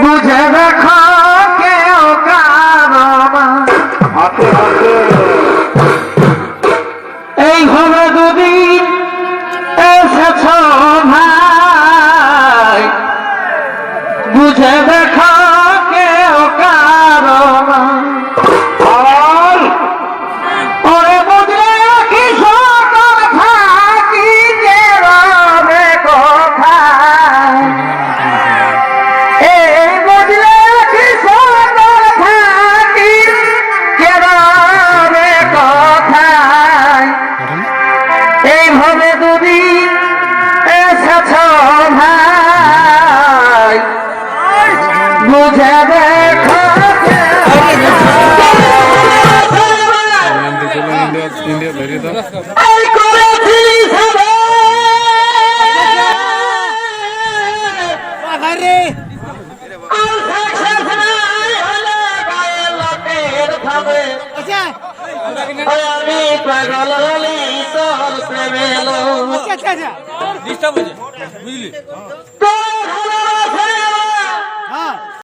বুঝে দেখো কেউ কারণ হাতে হাতে। দুদিন এসেছ ভাই। বুঝে দেখো ইন্ডিয়া ধরিয়ে দাও এই अच्छा अच्छा डिस्टर्ब हो जाए।